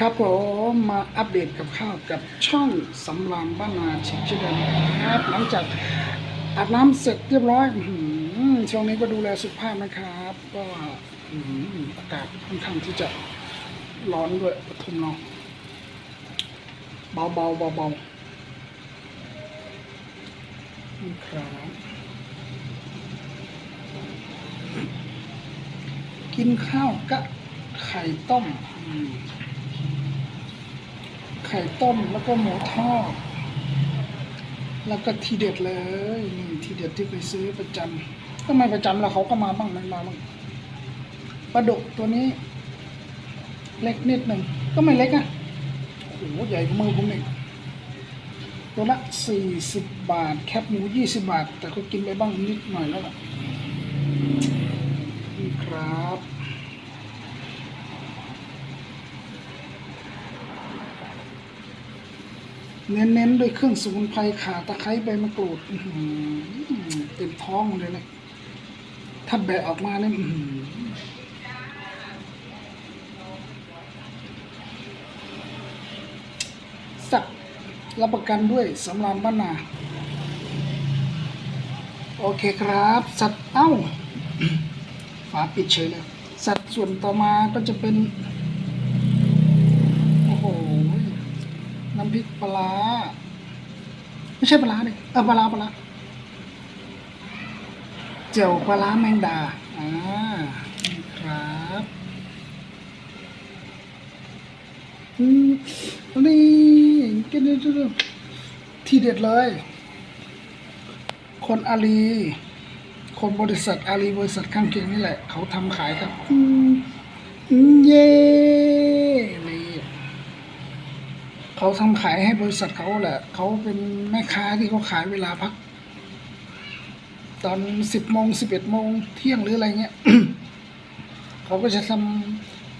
ครับผมมาอัปเดตกับข้าวกับช่องสำรานบ้านนาชิดเชดนครับหลังจากอาบน้ำเสร็จเรียบร้อยช่วงนี้ก็ดูแลสุขภาพนะครับ ก็อากาศค่อนข้างที่จะร้อนด้วยปทุมเราเบาเบาเบาเบาครับกินข้าวกับไข่ต้มอืม ไข่ต้มแล้วก็หมูทอด แล้วก็ทีเด็ดเลยนี่ทีเด็ดที่ไปซื้อประจำก็ไม่ประจำแล้วเขาก็มาบ้างไม่มาบ้างปลาดุกตัวนี้ เล็กนิดหนึ่งก็ไม่เล็กอะโอ้โหใหญ่กว่ามือผมเองตัวละสี่สิบบาท แคบหมูยี่สิบาท แต่ก็กินไปบ้างนิดหน่อยแล้วล่ะนี่ครับ เน้นๆด้วยเครื่องสมุนไพรข่าตะไคร้ใบมะกรูดเต็มท้องเลยนะถ้าแบะออกมาเนี่ยสักรับประกันด้วยสำรานบ้านนา โอเคครับ สัตว์เอ้า ฝาปิดเฉยเลย สัตว์ส่วนต่อมาก็จะเป็น น้ำพริกปลา ไม่ใช่ปลาร้าดิเออปลาปลาเจียวปลาแมงดา อ่าครับอืมนี่กินได้ด้วยที่เด็ดเลย คนอาลี คนบริษัทอาลีบริษัทข้างเคียงนี่แหละ เขาทำขายครับ อืมเย่นี่ เขาทำขายให้บริษัทเขาแหละ เขาเป็นแม่ค้าที่เขาขายเวลาพัก ตอนสิบโมงสิบเอ็ดโมงเที่ยงหรืออะไรเงี้ยเขาก็จะท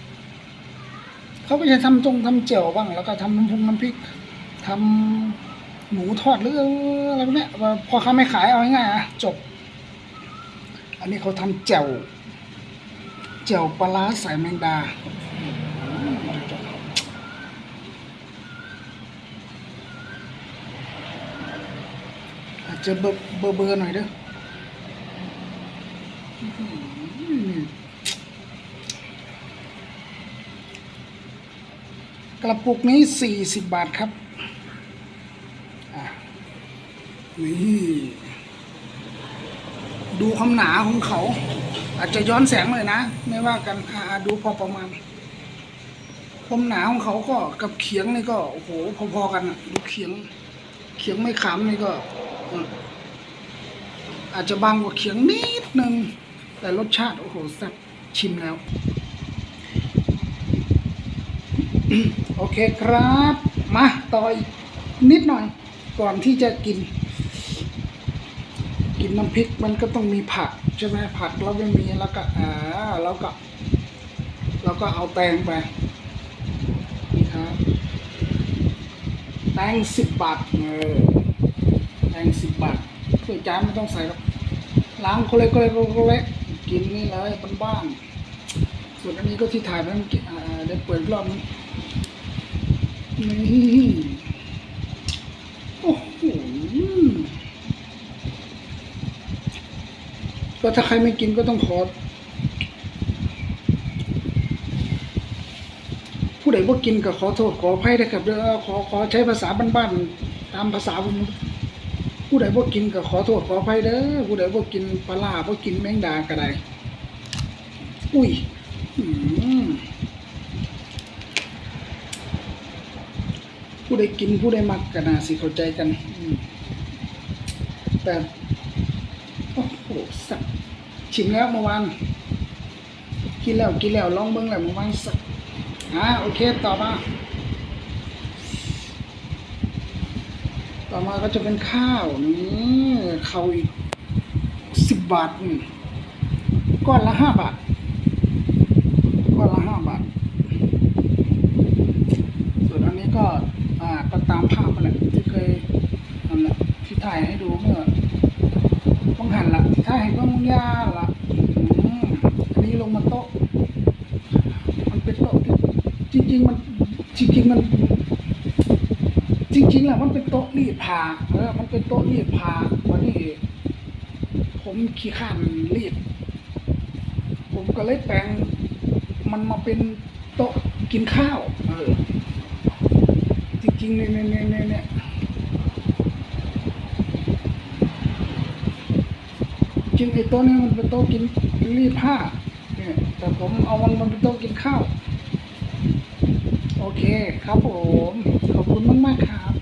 ำเขาก็จะทำจงทำเจียวบ้าง แล้วก็ทำน้ำพุงน้ำพริกทำหมูทอดหรืออะไรพวกเนี้ยพอเขาไม่ขายเอาง่ายๆอะจบ อันนี้เขาทำเจียวเจียวปลาร้าใส่แมงดา อาจจะเบอร์เบอร์หน่อยเด้อกระปุกนี้สี่สิบบาทครับ นี่ ดูความหนาของเขา อาจจะย้อนแสงเลยนะ ไม่ว่ากันดูพอประมาณ ความหนาของเขาก็กับเขียงนี่ก็ โอ้โห พอๆกันดูเขียง เขียงไม่ขามนี่ก็ อาจจะบางกว่าเขียงนิดนึง แต่รสชาติ โอ้โหแซ่บชิมแล้ว โอเคครับ มาต่ออีกนิดหน่อย ก่อนที่จะกิน กินน้ำพริกมันก็ต้องมีผัก ใช่ไหมผักเราไม่มีแล้วก็อ่าเราก็เราก็เอาแตงไปนี่ครับแตงสิบบาทเออ งสิบบาทถ้วยจานไม่ต้องใส่หรอกล้างโคเล็กโคเล็กโคเล็กกินนี่เลยบ้านๆส่วนอันนี้ก็ที่ถ่ายไปเมื่อกี้เดี๋ยวเปิดกรอบนึงนี่โอ้โหก็ถ้าใครไม่กินก็ต้องขอผู้ใดว่ากินก็ขอโทษขออภัยนะครับเด้อขอขอใช้ภาษาบ้านๆตามภาษาผม ผู้ใดว่กินก็ขอโทษขออภัยเด้อผู้ใดว่กินปลาร้าว่กินแมงดาก็ได้อุ้ยผู้ใดกินผู้ใดมักก็น่าสิเข้าใจกันแต่โอ้โหสับชิมแล้วเมื่อวานกินแล้วกินแล้วลองเบิ้งแล้วเมื่อวานสับอ่าโอเคต่อมา ต่อมาก็จะเป็นข้าวนี่ข้าวอีกสิบบาทนี่ก้อนละห้าบาทก้อนละห้าบาท ส่วนอันนี้ก็อ่าก็ตามภาพไปแหละที่เคยทำแหละที่ถ่ายให้ดูเมื่อต้องหันละที่ถ่ายให้ก็มุงยาละอันนี้ลงมาโต๊ะมันเป็นโต๊ะที่จริงมันจริงๆมัน จริงๆแหละมันเป็นโต๊ะรีดผ้าเออมันเป็นโต๊ะรีดผ้าวันนี้ผมขี้ข้านรีด ผมก็เลยแปลงมันมาเป็นโต๊ะกินข้าว เออ จริงๆเนี่ยเนี่ยเนี่ยเนี่ยจริงไอ้โต๊ะเนี่ยมันเป็นโต๊ะกินรีดผ้าเนี่ยแต่ผมเอามันมันเป็นโต๊ะกินข้าว โอเคครับผม ขอบคุณมาก ๆ ครับ